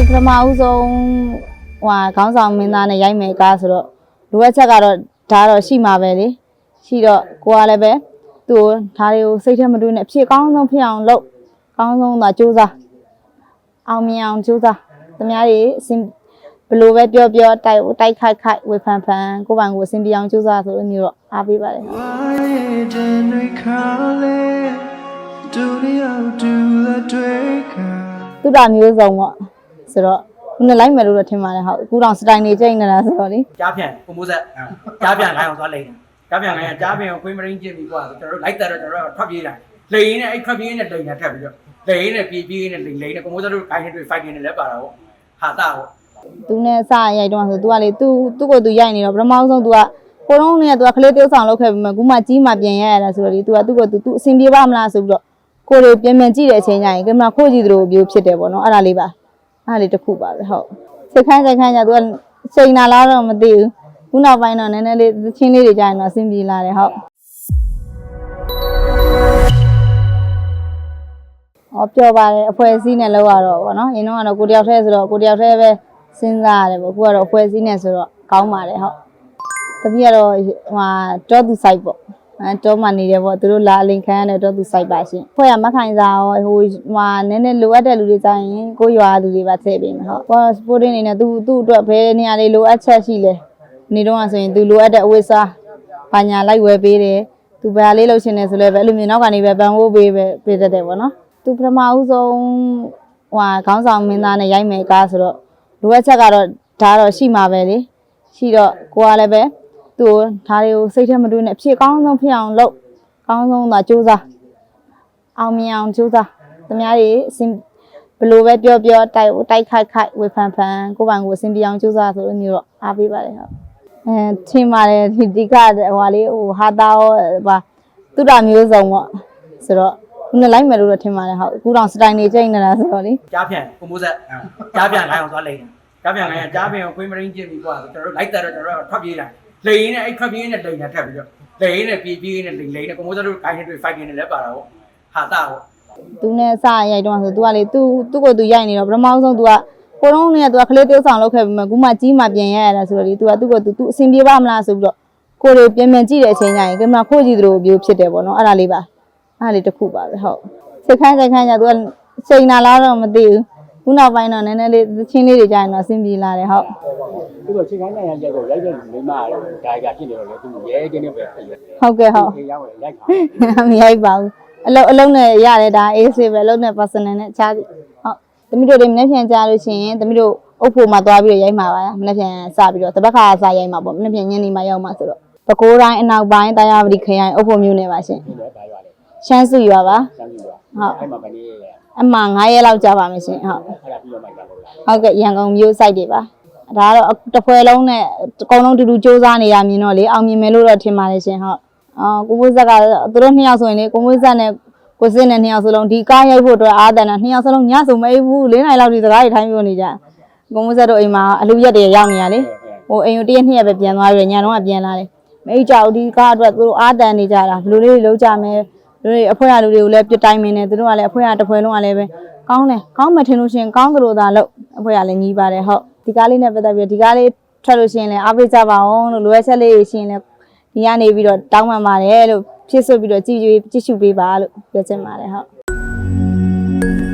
သူပထမဦးဆုံးဟိုခေါင်းဆောင်မင်းသားနဲ့ရိုက်မယ်ကားဆိုတော့လိုအပ်ချက်ကတော့ဒါတော့ရှိမှာပဲလေရှိတော့ကိုကလည်းပဲသူ့ကိုဒါတွေကိုစိတ်ထဲမတွေးနဲ့အဖြစ်ကောင်းဆုံးဖြစ်အောင်လုပ်ကောင်းဆုံးသာစူးစမ်းအောင်မြင်အောင်စူးစမ်းသမားတွေအစဉ်ဘယ်လိုပဲပြောပြောတိုက်တိုက်ခိုက်ခိုက်ဝေဖန်ဖန်ကိုယ့်ဘန်ကိုအစဉ်ပြေအောင်စူးစမ်းဆိုလို့မျိုးတော့အားပေးပါတယ် Why didn't we call it? Do the old do the drinker? သူ့တာမျိုးစုံပေါ့ ဆိုတော့ခုနလိုက်မယ်လို့တော့ထင်ပါတယ်ဟုတ်အခုတော့စတိုင်နေချိန်နေတာဆိုတော့လေကြားပြန်ကိုမိုးဆက်ကြားပြန်ခိုင်းအောင်သွားလိမ့်တယ်ကြားပြန်ခိုင်းကြားပြန်ကိုခွေးမရင်းကျင်ပြီးကွာကျွန်တော်တို့လိုက်တယ်တော့ကျွန်တော်တို့ထွက်ပြေးလာလိန်နဲ့အဲ့ထွက်ပြေးနဲ့လိန်နဲ့ထပ်ပြီးတော့လိန်နဲ့ပြေးပြေးနဲ့လိန်လိန်နဲ့ကိုမိုးဆက်တို့ခိုင်းနေတွေ့ fight နေလည်းပါတာပေါ့ဟာတာပေါ့သူနဲ့အစရိုက်တော့ဆိုသူကလေသူသူ့ကိုသူရိုက်နေတော့ပထမဆုံးသူကကိုတော့နဲ့သူကကလေးတေးဆောင်လုပ်ခဲ့ပြီးမှခုမှကြီးမှပြန်ရရတာဆိုတော့လေသူကသူ့ကိုသူသူအဆင်ပြေပါမလားဆိုပြီးတော့ကိုတွေပြန်ပြန်ကြည့်တဲ့အချိန်ကျရင်ကင်မရာခိုးကြည့်သလိုမျိုးဖြစ်တယ်ပေါ့နော်အဲ့ဒါလေးပါ အဲ့ဒါလေးတစ်ခုပါပဲဟုတ်စိတ်ခိုင်းစိတ်ခိုင်းကြသူကချိန်နာလားတော့မသိဘူးခုနောက်ပိုင်းတော့နည်းနည်းလေးသချင်းလေးတွေကြာရင်တော့အဆင်ပြေလာတယ်ဟုတ်ဟောပြောပါတယ်အဖွဲအစည်းနဲ့လောက်ရတော့ဗောနော်အရင်တော့ကတော့ကိုတယောက်တည်းဆိုတော့ကိုတယောက်တည်းပဲစဉ်းစားရတယ်ဗောအခုကတော့အဖွဲအစည်းနဲ့ဆိုတော့ကောင်းပါတယ်ဟုတ်တပည့်ကတော့ဟိုဟာတော့သူ site ပေါ့အဲ တော့မှနေတယ်ဗောသူတို့လာအလင်ခံရတဲ့တော့သူ site ပါရှင်ဖွဲ့ရမခိုင်စားရောဟိုဟဟာနည်းနည်းလိုအပ်တဲ့လူတွေကြရင်ကိုရွာလူတွေပါထည့်ပေးမယ်ဟုတ်ဟော sporting အနေနဲ့သူသူ့အတွက်ဘယ်နေရာလေးလိုအပ်ချက်ရှိလဲနေတော့ဆိုရင်သူလိုအပ်တဲ့အဝိစားဘာညာလိုက်ဝယ်ပေးတယ်သူဘာလေးလုပ်ရှင်နေဆိုလဲပဲအဲ့လိုမျိုးနောက်ကနေပဲပန်ဖို့ပေးပဲပေးတတ်တယ်ဗောနော်သူပထမဦးဆုံးဟိုခေါင်းဆောင်မင်းသားနဲ့ရိုက်မယ်ကားဆိုတော့လိုအပ်ချက်ကတော့ဒါတော့ရှိမှာပဲလေရှိတော့ကိုကလည်းပဲ သူ့ကိုဒါတွေကိုစိတ်ထဲမတွေးနဲ့အဖြစ်ကောင်းဆုံးဖြစ်အောင်လုပ်ကောင်းဆုံးသာစူးစမ်းအောင်မြင်အောင်စူးစမ်းသမားတွေအစဉ်ဘယ်လိုပဲပြောပြောတိုက်တိုက်ခိုက်ခိုက်ဝေဖန်ဖန်ကိုယ့်ဘန်ကိုအစဉ်ပြေအောင်စူးစမ်းဆိုလို့မျိုးတော့အားပေးပါတယ်ဟုတ်အဲထင်ပါတယ်ဒီဒီကဟိုဟာလေးဟိုဟာတာရောဟာသူ့တာမျိုးစုံပေါ့ဆိုတော့ခုနလိုက်မယ်လို့တော့ထင်ပါတယ်ဟုတ်အခုတော့စတိုင်နေချိန်နေတာဆိုတော့လေကြားပြန်ကိုမိုးဆက်ကြားပြန်ခိုင်းအောင်သွားလိမ့်တယ်ကြားပြန်ခိုင်းကြားပြန်ကိုခွေးမရင်းကျင်ပြီးကွာကျွန်တော်တို့လိုက်တယ်တော့ကျွန်တော်တို့ထွက်ပြေးလာ လိန်နဲ့အဲ့ထွက်ပြေးနဲ့လိန်နဲ့ထပ်ပြီးတော့လိန်နဲ့ပြေးပြေးနဲ့လိန်လိန်နဲ့ကိုမိုးဆက်တို့ခိုင်းနေတွေ့ fight နေလည်းပါတာပေါ့ဟာတာပေါ့သူနဲ့အစရိုက်တော့ဆိုသူကလေသူသူ့ကိုသူရိုက်နေတော့ပထမဆုံးသူကကိုတော့နဲ့သူကကလေးတေးဆောင်လုပ်ခဲ့ပြီးမှခုမှကြီးမှပြန်ရရတာဆိုတော့လေသူကသူ့ကိုသူသူအဆင်ပြေပါမလားဆိုပြီးတော့ကိုတွေပြန်ပြန်ကြည့်တဲ့အချိန်ကျရင်ကင်မရာခိုးကြည့်သလိုမျိုးဖြစ်တယ်ပေါ့နော်အဲ့ဒါလေးပါအဲ့ဒါလေးတစ်ခုပါပဲဟုတ်စိတ်ခိုင်းစိတ်ခိုင်းကြသူကချိန်နာလားတော့မသိဘူး ခုနောက်ပိုင်းတော့နည်းနည်းလေးသချင်းလေးတွေကြာရင်တော့အဆင်ပြေလာတယ်ဟုတ်သူကချိန်ခိုင်းနိုင်ရကြတော့ရိုက်တဲ့လူမိမရတယ်ဒါကဖြစ်နေတော့လေသူရဲချင်းနဲ့ပဲဖြစ်ရဟုတ်ကဲ့ဟုတ်ခေရောက်ရိုက်ခါမရိုက်ပါဘူးအလုံးအလုံးနဲ့ရတယ်ဒါအေးဆေးပဲအလုံးနဲ့ personal နဲ့အခြားစီဟုတ်သမီးတို့တွေမနေ့ပြန်ကြားလို့ရှိရင်သမီးတို့အုပ်ဖို့မှာသွားပြီးတော့ရိုက်မှာပါမနေ့ပြန်စပြီးတော့တပတ်ခါစရိုက်မှာပေါ့မနေ့ပြန်ညနေမှရောက်မှာဆိုတော့ပကိုးတိုင်းအနောက်ပိုင်းတရားဝတီခရိုင်အုပ်ဖို့မျိုးနေပါရှင်သူလည်းဒါရွာလေရှမ်းစုရွာပါစမ်းကြည့်တော့ဟုတ်အဲ့မှာဗနေရ အမှ9ရက်လောက်ကြာပါမယ်ရှင်ဟုတ်အဲ့ဒါပြီးတော့မှကြာတော့လားဟုတ်ကဲ့ရန်ကုန်မျိုး site တွေပါဒါကတော့တစ်ဖွဲလုံးနဲ့အကုန်လုံးတူတူစူးစမ်းနေရမြင်တော့လေအောင်မြင်မယ်လို့တော့ထင်ပါတယ်ရှင်ဟုတ်အော်ကိုမွေးဇက်ကသူတို့နှစ်ယောက်ဆိုရင်လေကိုမွေးဇက်နဲ့ကိုစင်းနဲ့နှစ်ယောက်စလုံးဒီကားရိုက်ဖို့အတွက်အားတန်တာနှစ်ယောက်စလုံးညဆိုမအေးဘူး၄နိုင်လောက်ဒီစကားတွေထိုင်းပြောနေကြကိုမွေးဇက်တို့အိမ်မှာအလူရက်တွေရောက်နေရလေဟိုအိမ်ကိုတရက်နှစ်ရက်ပဲပြန်သွားပြီးညတော့ကပြန်လာတယ်မအေးကြောက်ဒီကားအတွက်သူတို့အားတန်နေကြတာဘယ်လိုလေးလုံးကြမယ် လူတွေအဖွဲရလူတွေကိုလည်းပြစ်တိုင်းမင်းနေသူတို့ကလည်းအဖွဲရတစ်ဖွဲလုံးကလည်းပဲကောင်းတယ်ကောင်းမှထင်လို့ရှိရင်ကောင်းသလိုသာလို့အဖွဲရလည်းညီးပါတယ်ဟုတ်ဒီကားလေးနဲ့ပတ်သက်ပြီးဒီကားလေးထွက်လို့ရှိရင်လည်းအားပေးကြပါအောင်လို့လိုအပ်ချက်လေးရှိရင်လည်းဒီကနေပြီးတော့တောင်းပန်ပါတယ်လို့ဖြစ်ဆွပြီးတော့ကြည်ကြည်ကြည့်ရှုပေးပါလို့ပြောချင်ပါတယ်ဟုတ်